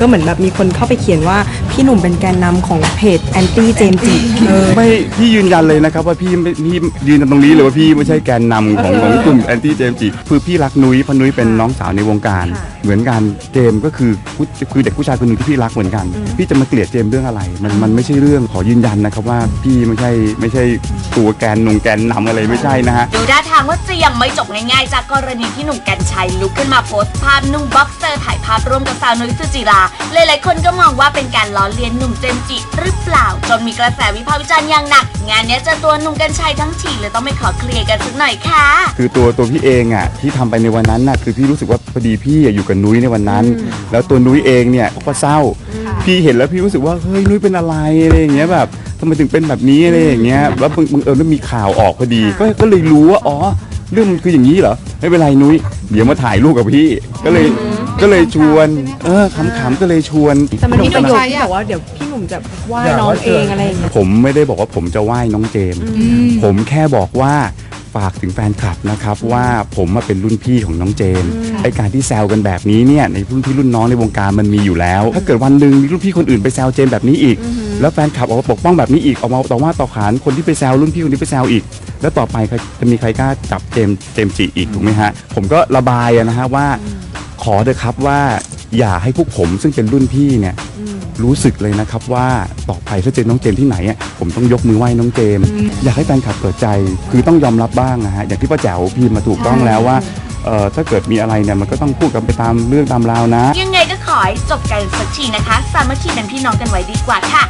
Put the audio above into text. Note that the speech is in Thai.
ก็เหมือนแบบมีคนเข้าไปเขียนว่า พี่หนุ่มเป็นแกนนำของเพจแอนตี้เจมจีเออ ไม่พี่ยืนยันเลยนะครับว่าพี่ไม่พี่ยืนตรงนี้เลยว่าพี่ไม่ใช่แกนนำของของกลุ่มแอนตี้เจมจีคือพี่รักนุ้ยเพราะนุ้ยเป็นน้องสาวในวงการ ค่ะ เหมือนกันเจมส์ก็คือผู้คือเด็กผู้ชายคนหนึ่งที่พี่รักเหมือนกัน พี่จะมาเกลียดเจมส์เรื่องอะไร มันมันไม่ใช่เรื่องขอยืนยันนะครับว่าพี่ไม่ใช่ไม่ใช่ตัวแกนนงแกนนำอะไรไม่ใช่นะฮะ ดูท่าทางว่าจะยังไม่จบง่ายๆ จากกรณีที่หนุ่มกัญชัยลุกขึ้นมาโพสต์ภาพนุ่งบ็อกเซอร์ถ่ายภาพร่วมกับสาวนุ้ยสุจิราหลายๆคนก็มองว่าเป็นการล้อเลียนหนุ่มเจมส์จิหรือเปล่าจนมีกระแสวิพากษ์วิจารณ์อย่างหนัก งานเนี้ยเจะตัวหนุ่มกัญชัยทั้งทีเลยต้องไปขอเคลียร์กันสักหน่อยค่ะ คือตัวตัวพี่เองอะที่ทำไปในวันนั้นน่ะคือพี่รู้สึกว่าพอดีพี่อะอยู่กับนุ้ยในวันนั้น แล้วตัวนุ้ยเองเนี่ยเขาก็เศร้า พี่เห็นแล้วพี่รู้สึกว่าเฮ้ยนุ้ยเป็นอะไรอะไรอย่างเงี้ยแบบทำไมถึงเป็นแบบนี้อะไรอย่างเงี้ยแล้วบังบังเอิญว่ามีข่าวออกพอดีก็ก็เลยรู้ว่าอ๋อเรื่องมันคืออย่างนี้เหรอไม่เป็นไรนุ้ย เดี๋ยวมาถ่ายรูปกับพี่ ก็เลยก็เลยชวน เออขำๆก็เลยชวนแต่มันมีพี่ประหโยนุ่คมที่บอกว่าเดี๋ยวพี่หนุ่มจะว่าน้องเองอะไรอย่างเงี้ยผมไม่ได้บอกว่าผมจะไหว้น้องเจมส์ผมแค่บอกว่า ฝากถึงแฟนคลับนะครับว่าผมมาเป็นรุ่นพี่ของน้องเจมส์ไอการที่แซวกันแบบนี้เนี่ยในรุ่นพี่รุ่นน้องในวงการมันมีอยู่แล้ว ถ้าเกิดวันหนึ่งมีรุ่นพี่คนอื่นไปแซวเจมส์แบบนี้อีก แล้วแฟนคลับออกมาปกป้องแบบนี้อีกออกมาต่อว่าต่อขานคนที่ไปแซวรุ่นพี่คนนี้ไปแซวอีก แล้วต่อไปใครจะมีใครกล้าจับเจมส์เจมส์จีอีกถูกไหมฮะผมก็ระบายอะนะฮะว่าขอเถอะครับว่า อย่าให้พวกผมซึ่งเป็นรุ่นพี่เนี่ยรู้สึกเลยนะครับว่าต่อไปถ้าเจอน้องเจมส์ที่ไหนอะผมต้องยกมือไหว้น้องเจมส์อยากให้แฟนคลับเปิดใจ คือต้องยอมรับบ้างนะฮะอย่างที่ป้าแจ๋วพิมพ์มาถูกต้องแล้วว่าเอ่อถ้าเกิดมีอะไรเนี่ยมันก็ต้องพูดกันไปตามเรื่องตามราวนะ ยังไงก็ขอให้จบกันสักทีนะคะ สามัคคีเป็นพี่น้องกันไว้ดีกว่าค่ะ